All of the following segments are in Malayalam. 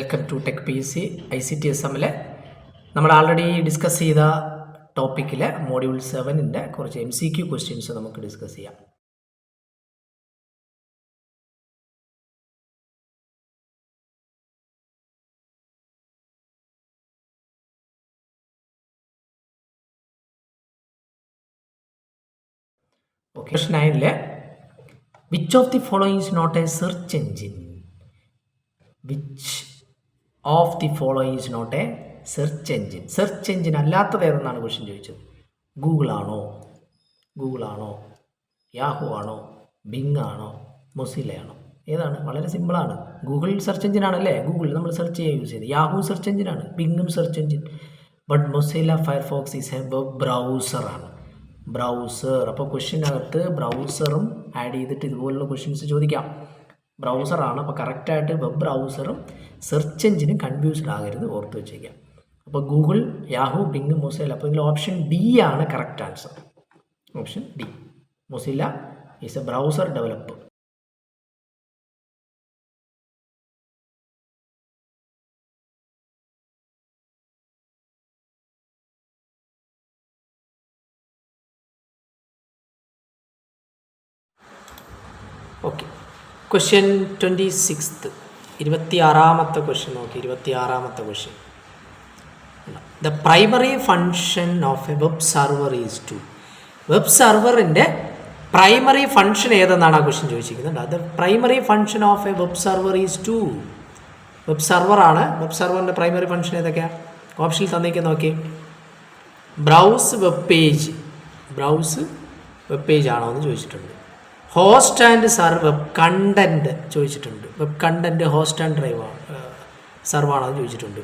Welcome to tech P S C I C T S എമ്മിലെ നമ്മൾ ആൾറെഡി ഡിസ്കസ് ചെയ്ത ടോപ്പിക്കിലെ മോഡ്യൂൾ സെവനിന്റെ കുറച്ച് എം സി ക്യു ക്വസ്റ്റ്യൻസ് നമുക്ക് ഡിസ്കസ് ചെയ്യാം. Okay question നയനിലെ which of the following is not a search engine which of the following is not a search engine search engine അല്ലാത്തത് ഏതെന്നാണ് ക്വസ്റ്റ്യൻ ചോദിച്ചത്. ഗൂഗിൾ ആണോ? ഗൂഗിൾ ആണോ? യാഹു ആണോ? ബിങ് ആണോ? മൊസിലയാണോ ആണോ? ഏതാണ്? വളരെ സിമ്പിളാണ് ഗൂഗിൾ സെർച്ച് എഞ്ചിൻ ആണല്ലേ? ഗൂഗിൾ നമ്മൾ സെർച്ച് ചെയ്യാൻ യൂസ് ചെയ്യുന്നത്. യാഹു സെർച്ച് എഞ്ചിനാണ് ബിങ്ങും search engine but Mozilla Firefox is a web ബ്രൗസറാണ് browser അപ്പോൾ ക്വസ്റ്റ്യനകത്ത് ബ്രൗസറും ആഡ് ചെയ്തിട്ട് ഇതുപോലുള്ള ക്വസ്റ്റ്യൻസ് ചോദിക്കാം. ബ്രൗസറാണ് അപ്പോൾ കറക്റ്റായിട്ട് വെബ് ബ്രൗസറും സെർച്ച് എഞ്ചിനും കൺഫ്യൂസ്ഡ് ആകരുത് ഓർത്ത് വെച്ചേക്കാം അപ്പോൾ ഗൂഗിൾ യാഹു ബിങ് മൊസൈല അപ്പോൾ ഇതിൽ ഓപ്ഷൻ ഡി ആണ് correct answer option D Mozilla is a browser developer question twenty sixth ഇരുപത്തി ആറാമത്തെ ക്വസ്റ്റ്യൻ നോക്കി. ഇരുപത്തി ആറാമത്തെ question the primary function of a web server is to web സർവറിന്റെ primary function ഏതെന്നാണ് ആ ക്വസ്റ്റ്യൻ ചോദിച്ചിരിക്കുന്നത്? അത് primary function of a web server is to web സർവറാണ് web സർവറിന്റെ പ്രൈമറി ഫങ്ഷൻ ഏതൊക്കെയാണ് ഓപ്ഷനിൽ തന്നേക്ക് നോക്കി browse web page browse web page ആണോ എന്ന് ചോദിച്ചിട്ടുണ്ട്. Host and serve web content ചോദിച്ചിട്ടുണ്ട്. Web content host and drive serve എന്ന് ചോദിച്ചിട്ടുണ്ട്.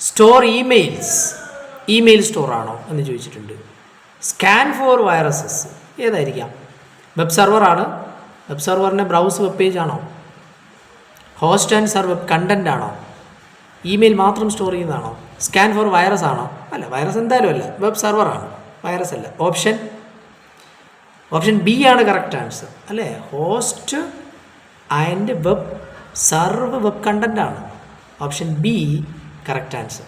സ്റ്റോർ ഇമെയിൽസ് ഇമെയിൽ സ്റ്റോർ ആണോ എന്ന് ചോദിച്ചിട്ടുണ്ട്. സ്കാൻ ഫോർ വൈറസസ് ഏതായിരിക്കാം? വെബ് സർവറാണ് വെബ് സർവറിന്റെ ബ്രൗസ് വെബ് പേജ് ആണോ? Host and serve web content ആണോ? ഇമെയിൽ മാത്രം സ്റ്റോർ ചെയ്യുന്നതാണോ? സ്കാൻ ഫോർ വൈറസ് ആണോ? അല്ല വൈറസ് എന്തായാലും അല്ല. വെബ് സെർവറാണ് വൈറസ് അല്ല. ഓപ്ഷൻ ഓപ്ഷൻ ബി ആണ് കറക്റ്റ് ആൻസർ അല്ലേ? Host and web serve web content ആണ്. Option B correct answer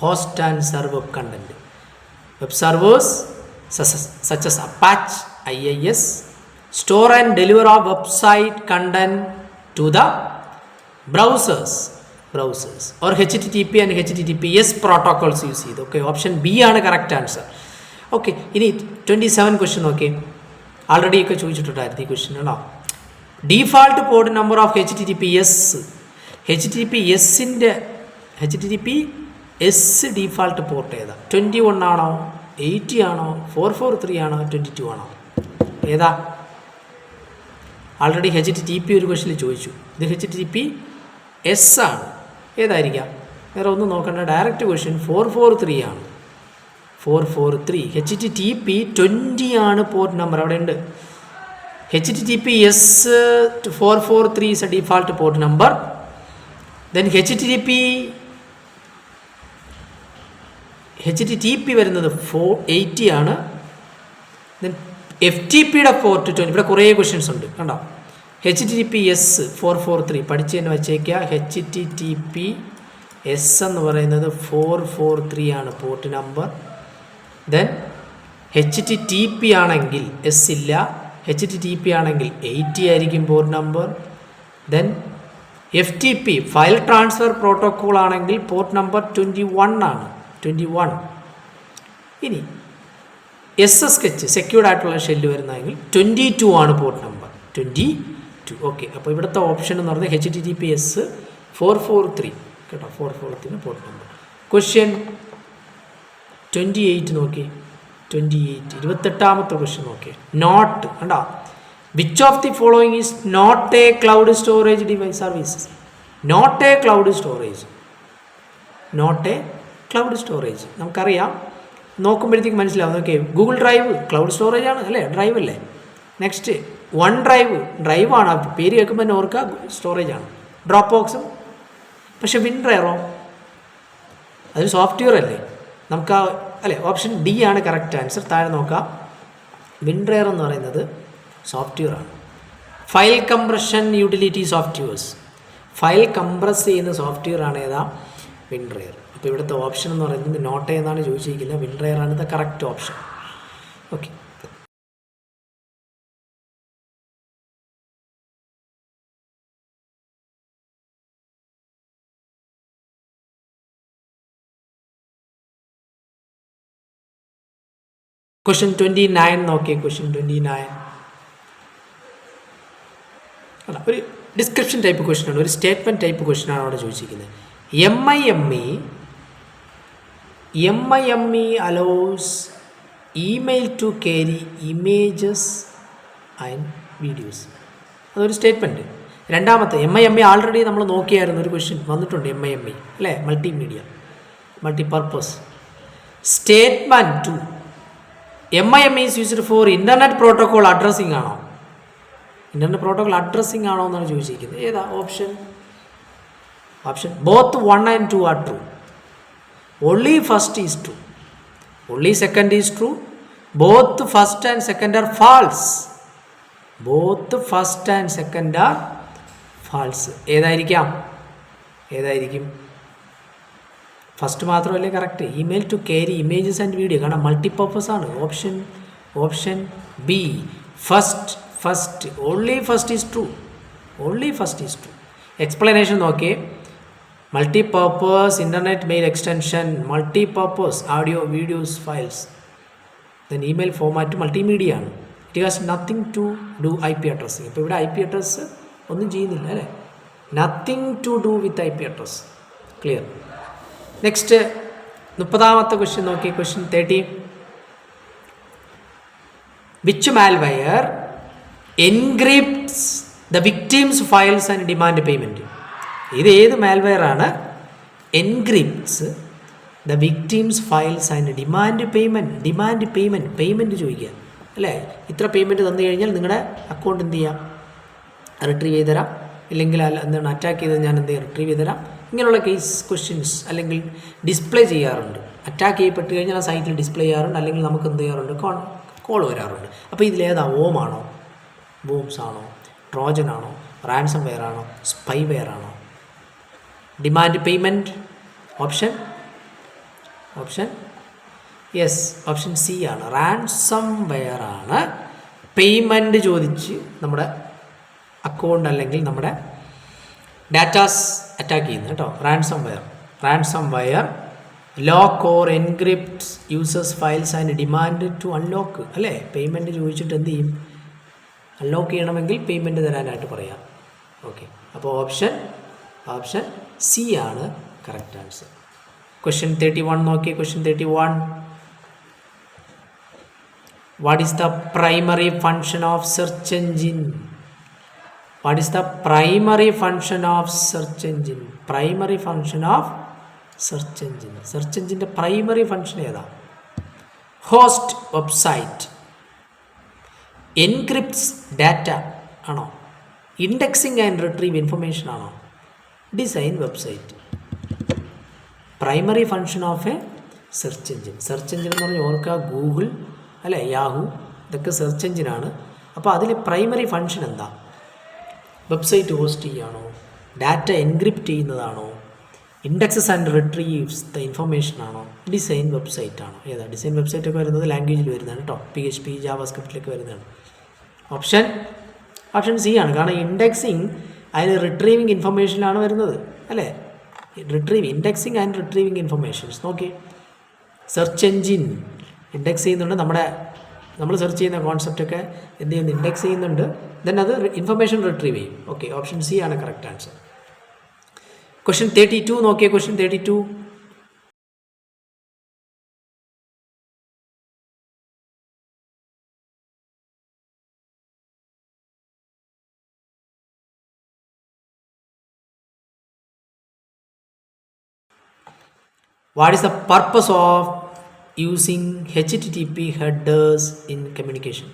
host and serve web content web servers such as Apache I I S store and deliver of website content to the browsers browsers or H T T P and H T T P S protocols use ചെയ്ത്. ഓക്കെ ഓപ്ഷൻ ബി ആണ് കറക്റ്റ് ആൻസർ ഓക്കെ ഇനി ട്വന്റി സെവൻ ക്വസ്റ്റ്യൻ നോക്കി ആൾറെഡി ഒക്കെ ചോദിച്ചിട്ടുണ്ടായിരുന്നു ഈ ക്വസ്റ്റ്യൻ കേട്ടോ default port number of H T T P S H T P എസിന്റെ H T P S default port ഏതാ? ട്വന്റി വൺ ആണോ? എയ്റ്റി ആണോ? ഫോർ ഫോർ ത്രീ ആണോ? ട്വന്റി ടു ആണോ? ഏതാ? ആൾറെഡി എച്ച് ടി പി ഒരു ക്വസ്റ്റിൽ ചോദിച്ചു. ഇത് എച്ച് ടി പി എസ് ആണ്. ഏതായിരിക്കാം? വേറെ ഒന്നും നോക്കണ്ട. Direct question four four three ആണ്. Four four three H T T P twenty ആണ് പോർട്ട് നമ്പർ അവിടെ ഉണ്ട്. H T T P S four four three is a default port number then H T T P H T T P വരുന്നത് ഫോർ എയ്റ്റി ആണ്. ദെൻ എഫ് ടി പിയുടെ പോർട്ട് ട്വന്റി ഇവിടെ കുറേ ക്വസ്റ്റ്യൻസ് ഉണ്ട്. കണ്ടോ? H T T P S four four three പഠിച്ച് തന്നെ വെച്ചേക്കുക H T T P S എന്ന് പറയുന്നത് ഫോർ ഫോർ ത്രീ ആണ് port number then H T T P ആണെങ്കിൽ എസ് ഇല്ല. എച്ച് ടി ടി പി ആണെങ്കിൽ എയ്റ്റി ആയിരിക്കും port number then F T P file transfer protocol ആണെങ്കിൽ പോർട്ട് നമ്പർ ട്വന്റി വൺ ആണ്. ട്വന്റി വൺ ഇനി എസ് എസ് കെച്ച് സെക്യൂർഡ് ആയിട്ടുള്ള ഷെല്ല് വരുന്നതെങ്കിൽ ട്വന്റി ടു ആണ് port number twenty two okay അപ്പോൾ ഇവിടുത്തെ ഓപ്ഷൻ എന്ന് പറയുന്നത് H T T P S four four three കേട്ടോ four four three port number question twenty eight നോക്കി. ട്വന്റി എയ്റ്റ് ഇരുപത്തെട്ടാമത്തെ ക്വസ്റ്റ്യൻ നോക്കി. നോട്ട് കണ്ടോ? Which of the following is not a cloud storage device services not a cloud storage not a cloud storage നമുക്കറിയാം. നോക്കുമ്പോഴത്തേക്ക് മനസ്സിലാവും. Okay Google drive cloud storage ആണ് അല്ലേ? ഡ്രൈവ് അല്ലേ? നെക്സ്റ്റ് വൺ ഡ്രൈവ് ഡ്രൈവ് ആണ് പേര് കേൾക്കുമ്പോൾ തന്നെ ഓർക്കുക സ്റ്റോറേജ് ആണ്. ഡ്രോപ്പ് ബോക്സും പക്ഷെ വിൻ ഡ്രൈവറോ അതൊരു സോഫ്റ്റ്വെയർ അല്ലേ? നമുക്ക് ആ അല്ലെ ഓപ്ഷൻ ഡി ആണ് കറക്റ്റ് ആൻസർ താഴെ നോക്കാം. വിൻഡ്രെയർ എന്ന് പറയുന്നത് സോഫ്റ്റ്വെയർ ആണ്. File compression utility softwares file compress ചെയ്യുന്ന സോഫ്റ്റ്വെയർ ആണ് ഏതാ? വിൻഡ്രെയർ അപ്പോൾ ഇവിടുത്തെ ഓപ്ഷൻ എന്ന് പറയുന്നത് നോട്ട് എന്നാണ് ചോദിച്ചിരിക്കുന്നത്. വിൻഡ്രെയർ ആണ് the correct option okay question twenty nine നോക്കിയേ ക്വസ്റ്റ്യൻ ട്വന്റി നയൻ അല്ല ഒരു ഡിസ്ക്രിപ്ഷൻ ടൈപ്പ് ക്വസ്റ്റ്യൻ ആണ് ഒരു സ്റ്റേറ്റ്മെന്റ് ടൈപ്പ് ക്വസ്റ്റ്യൻ ആണ് അവിടെ ചോദിച്ചിരിക്കുന്നത്. M I M E M I M E allows email to carry images and videos അതൊരു സ്റ്റേറ്റ്മെന്റ് രണ്ടാമത്തെ M I M E already നമ്മൾ നോക്കിയായിരുന്നു ഒരു ക്വസ്റ്റ്യൻ വന്നിട്ടുണ്ട് എം ഐ എം ഇ അല്ലേ? Multimedia multipurpose statement two M I M is used for internet protocol addressing ആണോ? ഇന്റർനെറ്റ് പ്രോട്ടോകോൾ അഡ്രസ്സിംഗ് ആണോ എന്നാണ് ചോദിച്ചിരിക്കുന്നത്. ഏതാ? Option option both one and two are true only first is true only second is true both first and second are false both first and second are false ഏതായിരിക്കാം? ഏതായിരിക്കും? ഫസ്റ്റ് മാത്രമല്ലേ correct email to carry images and video കാരണം മൾട്ടിപ്പർപ്പസ് ആണ്. Option option B first first only first is true only first is true explanation നോക്കിയേ. Multipurpose internet mail extension multipurpose audio videos files then email format multimedia ആണ്. It has nothing to do I P addressing ഇപ്പോൾ ഇവിടെ ഐ പി അഡ്രസ്സ് ഒന്നും ചെയ്യുന്നില്ല അല്ലേ? Nothing to do with I P address clear next മുപ്പതാമത്തെ ക്വസ്റ്റ്യൻ നോക്കി question thirty which malware encrypts the victims files and demand payment ഇത് ഏത് മാൽവെയർ ആണ്? Encrypts the victims files and demand payment demand payment payment ചോദിക്കുക. അല്ലേ? ഇത്ര പേയ്മെന്റ് തന്നു കഴിഞ്ഞാൽ നിങ്ങളുടെ അക്കൗണ്ട് എന്ത് ചെയ്യാം? റിട്രീവ് ചെയ്ത് തരാം. ഇല്ലെങ്കിൽ അല്ല എന്താണ് അറ്റാക്ക് ചെയ്ത് ഞാൻ എന്ത് ചെയ്യാം? റിട്രീവ് ചെയ്ത് തരാം. ഇങ്ങനെയുള്ള കേസ് ക്വസ്റ്റ്യൻസ് അല്ലെങ്കിൽ ഡിസ്പ്ലേ ചെയ്യാറുണ്ട്. അറ്റാക്ക് ചെയ്യപ്പെട്ട് കഴിഞ്ഞാൽ ആ സൈറ്റിൽ ഡിസ്പ്ലേ ചെയ്യാറുണ്ട്. അല്ലെങ്കിൽ നമുക്ക് എന്ത് ചെയ്യാറുണ്ട്? കോൺ കോൾ വരാറുണ്ട്. അപ്പോൾ ഇതിലേതാ ഓം ആണോ? ബോംസ് ആണോ? ട്രോജൻ ആണോ? റാൻസം വെയർ ആണോ? സ്പൈ വെയർ ആണോ? Demand payment option option yes option C ആണ്. റാൻസം വെയർ ആണ്. പേയ്മെന്റ് ചോദിച്ച് നമ്മുടെ അക്കൗണ്ട് അല്ലെങ്കിൽ നമ്മുടെ ഡാറ്റാസ് അറ്റാക്ക് ചെയ്യുന്നത് കേട്ടോ. Ransomware ransomware lock or encrypt users files and demand to unlock അല്ലേ? പേയ്മെന്റ് ചോദിച്ചിട്ട് എന്ത് ചെയ്യും? അൺലോക്ക് ചെയ്യണമെങ്കിൽ പേയ്മെന്റ് തരാനായിട്ട് പറയാം. ഓക്കെ അപ്പോൾ ഓപ്ഷൻ ഓപ്ഷൻ സി ആണ് correct answer question thirty one നോക്കിയേ. Question thirty one what is the primary function of search engine what is the primary function of search engine primary function of search engine search എൻജിന്റെ primary function ഏതാ? ഹോസ്റ്റ് വെബ്സൈറ്റ് എൻക്രിപ്റ്റ്സ് ഡാറ്റ ആണോ? ഇൻഡെക്സിങ് ആൻഡ് റിട്രീവ് ഇൻഫർമേഷൻ ആണോ? Design website primary function of a search engine search engine എന്ന് പറഞ്ഞാൽ ഓർക്കുക ഗൂഗിൾ അല്ലേ യാഹു ഇതൊക്കെ സെർച്ച് എഞ്ചിനാണ് അപ്പോൾ അതിൽ പ്രൈമറി ഫങ്ഷൻ എന്താ? വെബ്സൈറ്റ് ഹോസ്റ്റ് ചെയ്യുകയാണോ ഡാറ്റ എൻക്രിപ്റ്റ് ചെയ്യുന്നതാണോ? Indexes and retrieves the information ആണോ? ഡിസൈൻ വെബ്സൈറ്റ് ആണോ? ഏതാ? ഡിസൈൻ വെബ്സൈറ്റ് ഒക്കെ വരുന്നത് ലാംഗ്വേജിൽ വരുന്നതാണ് കേട്ടോ പി എച്ച് പി ജാവ സ്ക്രിപ്റ്റിലൊക്കെ വരുന്നതാണ്. ഓപ്ഷൻ ഓപ്ഷൻ സി ആണ്. കാരണം ഇൻഡെക്സിങ് അതിന് റിട്രീവിങ് ഇൻഫർമേഷനിലാണ് വരുന്നത്. അല്ലേ? Retrieve indexing and retrieving informations നോക്കി സെർച്ച് എൻജിൻ ഇൻഡെക്സ് ചെയ്യുന്നുണ്ട് നമ്മുടെ നമ്മൾ സെർച്ച് ചെയ്യുന്ന കോൺസെപ്റ്റൊക്കെ എന്ത് ചെയ്യുന്നു? ഇൻഡെക്സ് ചെയ്യുന്നുണ്ട്. ദെൻ അത് ഇൻഫർമേഷൻ റിട്രീവ് ചെയ്യും. ഓക്കെ ഓപ്ഷൻ സി ആണ് correct answer question thirty two Nokia question thirty two What T T P headers in communication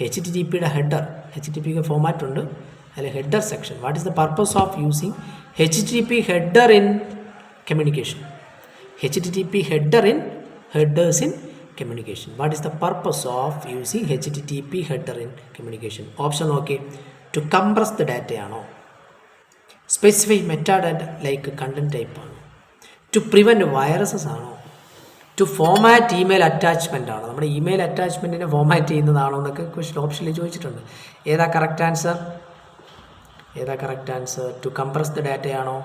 H T T പിയുടെ ഹെഡർ എച്ച് ടി പിക്ക് ഫോമാറ്റ് ഉണ്ട്. അതിൽ header section what is the purpose of using H T P header in communication H T T P header in headers in communication what is the purpose of using H T T P header in communication option നോക്കി ടു കംപ്രസ് ദ ഡാറ്റയാണോ സ്പെസിഫൈ മെറ്റാഡാറ്റ ലൈക്ക് കണ്ടന്റ് ആണോ? ടു പ്രിവെന്റ് വൈറസസ് ആണോ? ടു ഫോമാറ്റ് ഇമെയിൽ അറ്റാച്ച്മെന്റ് ആണോ. നമ്മുടെ ഇമെയിൽ അറ്റാച്ച്മെന്റിനെ ഫോമാറ്റ് ചെയ്യുന്നതാണോ എന്നൊക്കെ ക്വസ്റ്റൻ ഓപ്ഷനിൽ ചോദിച്ചിട്ടുണ്ട്. ഏതാ കറക്റ്റ് ആൻസർ ഏതാ correct answer to compress the ഡാറ്റയാണോ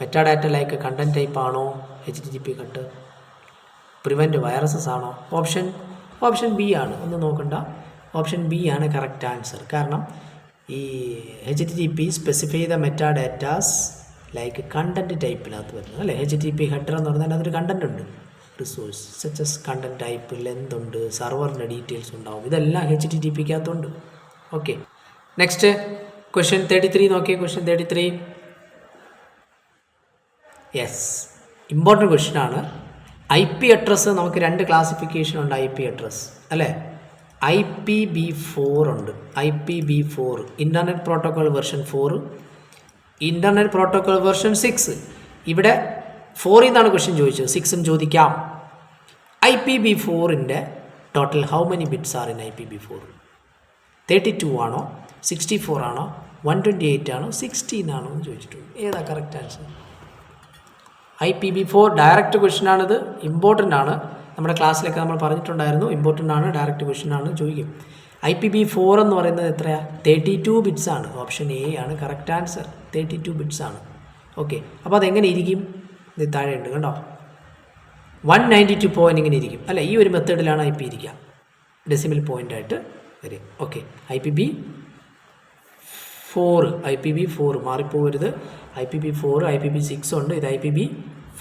metadata like content type ആണോ? H D G P cut prevent viruses ആണോ? ഓപ്ഷൻ ഓപ്ഷൻ ബി ആണ്. ഒന്ന് നോക്കണ്ട. ഓപ്ഷൻ ബി ആണ് കറക്റ്റ് ആൻസർ കാരണം ഈ H T T P specify ചെയ്ത മെറ്റാ ഡാറ്റാസ് ലൈക്ക് കണ്ടന്റ് ടൈപ്പിനകത്ത് വരുന്നത്. അല്ലേ? എച്ച് ടി പി ഹെഡർ എന്ന് പറഞ്ഞാൽ അതൊരു കണ്ടന്റ് ഉണ്ട്. Resource such as content type length ഉണ്ട് സർവറിന്റെ ഡീറ്റെയിൽസ് ഉണ്ടാവും. ഇതെല്ലാം H T T പിക്കകത്തുണ്ട് okay next question thirty three നോക്കിയേ question thirty three yes important question ആണ്. ഐ പി അഡ്രസ്സ് നമുക്ക് രണ്ട് ക്ലാസിഫിക്കേഷൻ ഉണ്ട് ഐ പി അഡ്രസ്സ് അല്ലേ? ഐ പി ബി ഫോർ ഉണ്ട്. I P v four internet protocol version four internet protocol version six ഇവിടെ ഫോറിൽ നിന്നാണ് ക്വസ്റ്റ്യൻ ചോദിച്ചത്. സിക്സും ചോദിക്കാം. ഐ പി ബി ഫോറിന്റെ total how many bits are in I P v four thirty two ആണോ? സിക്സ്റ്റി ഫോർ ആണോ? വൺ ട്വന്റി എയ്റ്റ് ആണോ? സിക്സ്റ്റീൻ ആണോ എന്ന് ചോദിച്ചിട്ടുണ്ട്. ഏതാ correct answer I P v four direct question ആണിത്. ഇമ്പോർട്ടന്റ് ആണ്. നമ്മുടെ ക്ലാസ്സിലൊക്കെ നമ്മൾ പറഞ്ഞിട്ടുണ്ടായിരുന്നു. ഇമ്പോർട്ടന്റ് ആണ് ഡയറക്റ്റ് ക്വസ്റ്റ്യൻ ആണ് ചോദിക്കും. ഐ പി ബി ഫോർ എന്ന് പറയുന്നത് എത്രയാണ് തേർട്ടി ടു ബിറ്റ്സ് ആണ്. ഓപ്ഷൻ എ ആണ്. Correct answer thirty two bits ആണ്. ഓക്കെ അപ്പോൾ അതെങ്ങനെ ഇരിക്കും? ഇത് താഴെ ഉണ്ട് കണ്ടോ? വൺ നയന്റി ടു പോയിന്റ് ഇങ്ങനെ ഇരിക്കും. അല്ല? ഈ ഒരു മെത്തേഡിലാണ് ഐ പി ഇരിക്കുക. ഡെസിമൽ പോയിന്റ് ആയിട്ട് വരും okay I P v four I P v four മാറിപ്പോകരുത്. I P v four I P v six ഉണ്ട്. ഇത് ഐ പി ബി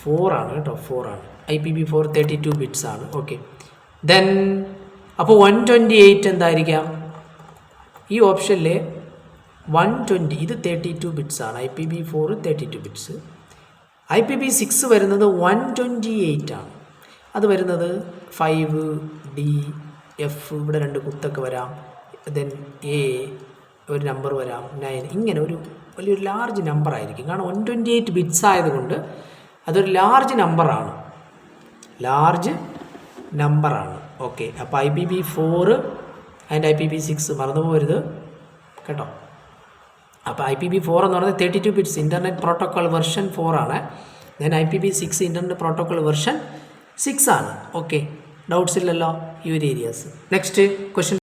ഫോർ ആണ് കേട്ടോ. ഫോർ ആണ്. I P v four thirty two bits ആണ്. ഓക്കെ ദെൻ അപ്പോൾ വൺ ട്വന്റി എയ്റ്റ് എന്തായിരിക്കാം? ഈ ഓപ്ഷനിലെ വൺ ട്വന്റി ഇത് തേർട്ടി ടു ബിറ്റ്സ് ആണ്. I P v four thirty two bits I P v six വരുന്നത് വൺ ട്വന്റി എയ്റ്റ് ആണ്. അത് വരുന്നത് ഫൈവ് ഡി എഫ് ഇവിടെ രണ്ട് കുത്തൊക്കെ വരാം. ദെൻ എ ഒരു നമ്പർ വരാം. നയൻ ഇങ്ങനെ ഒരു വലിയൊരു ലാർജ് നമ്പർ ആയിരിക്കും. കാരണം വൺ ട്വന്റി എയ്റ്റ് ബിറ്റ്സ് ആയതുകൊണ്ട് അതൊരു ലാർജ് നമ്പറാണ് ലാർജ് നമ്പറാണ് ഓക്കെ അപ്പോൾ I P v four and I P v six മറന്നു പോകരുത് കേട്ടോ? അപ്പോൾ ഐ പി ബി ഫോർ എന്ന് പറയുന്നത് thirty two bits internet protocol version four ആണ്. Then I P v six internet protocol version six ആണ്. ഓക്കെ ഡൗട്ട്സ് ഇല്ലല്ലോ ഒരു ഏരിയാസ് നെക്സ്റ്റ് ക്വസ്റ്റ്യൻ